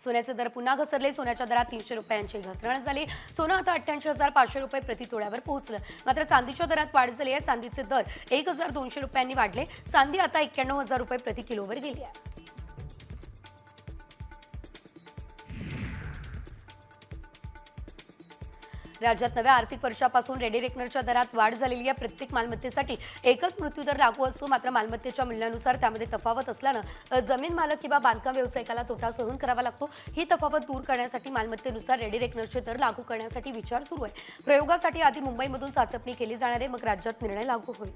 सोन्याचे दर पुन्हा घसरले. सोन्याच्या दरात तीनशे रुपयांची घसरण झाली. सोनं आता अठ्ठ्याऐंशी हजार पाचशे रुपये प्रति तोळ्यावर पोहोचलं. मात्र चांदीच्या दरात वाढ झाली आहे. चांदीचे दर एक हजार दोनशे रुपयांनी वाढले. चांदी आता एक्क्याण्णव हजार रुपये प्रति किलोवर गेली आहे. राज्यात नव्या आर्थिक वर्षापासून रेडी रेकनरच्या दरात वाढ झालेली आहे. प्रत्येक मालमत्तेसाठी एकच मृत्यूदर लागू असतो. मात्र मालमत्तेच्या मूल्यानुसार त्यामध्ये तफावत असल्यानं जमीन मालक किंवा बांधकाम व्यावसायिकाला तोटा सहन करावा लागतो. ही तफावत दूर करण्यासाठी मालमत्तेनुसार रेडी रेकनरचे दर लागू करण्यासाठी विचार सुरू आहे. प्रयोगासाठी आधी मुंबईमधून चाचपणी केली जाणार आहे. मग राज्यात निर्णय लागू होईल.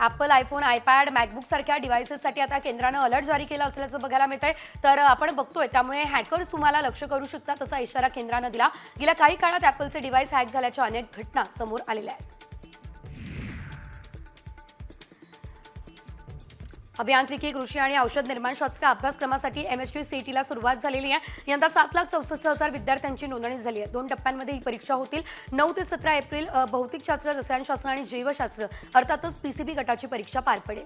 ॲपल आयफोन आयपॅड मॅकबुक सारख्या डिव्हायसेससाठी आता केंद्रानं अलर्ट जारी केला असल्याचं बघायला मिळत आहे तर आपण बघतोय त्यामुळे हॅकर्स तुम्हाला लक्ष करू शकतात असा इशारा केंद्रानं दिला. गेल्या काही काळात ॲपलचे डिव्हाइस हॅक झाल्याच्या अनेक घटना समोर आलेल्या आहेत. अभियांत्रिकी कृषी आणि औषध निर्माण शास्त्र अभ्यासक्रमासाठी एम एच टी सीईटीला सुरुवात झालेली आहे. यंदा सात लाख चौसष्ट हजार विद्यार्थ्यांची नोंदणी झाली आहे. दोन टप्प्यांमध्ये ही परीक्षा होतील. नऊ ते सतरा एप्रिल भौतिकशास्त्र रसायनशास्त्र आणि जैवशास्त्र अर्थातच पीसीबी गटाची परीक्षा पार पडेल.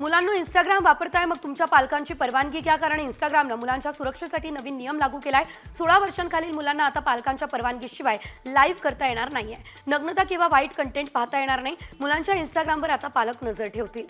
मुलांना इंस्टाग्राम वापरताय मग तुमच्या पालकांची परवानगी घ्या. कारण इंस्टाग्रामनं मुलांच्या सुरक्षेसाठी नवीन नियम लागू केलाय. सोळा वर्षांखालील मुलांना आता पालकांच्या परवानगीशिवाय लाईव्ह करता येणार नाहीये. नग्नता किंवा वाईट कंटेंट पाहता येणार नाही. मुलांच्या इंस्टाग्रामवर आता पालक नजर ठेवतील.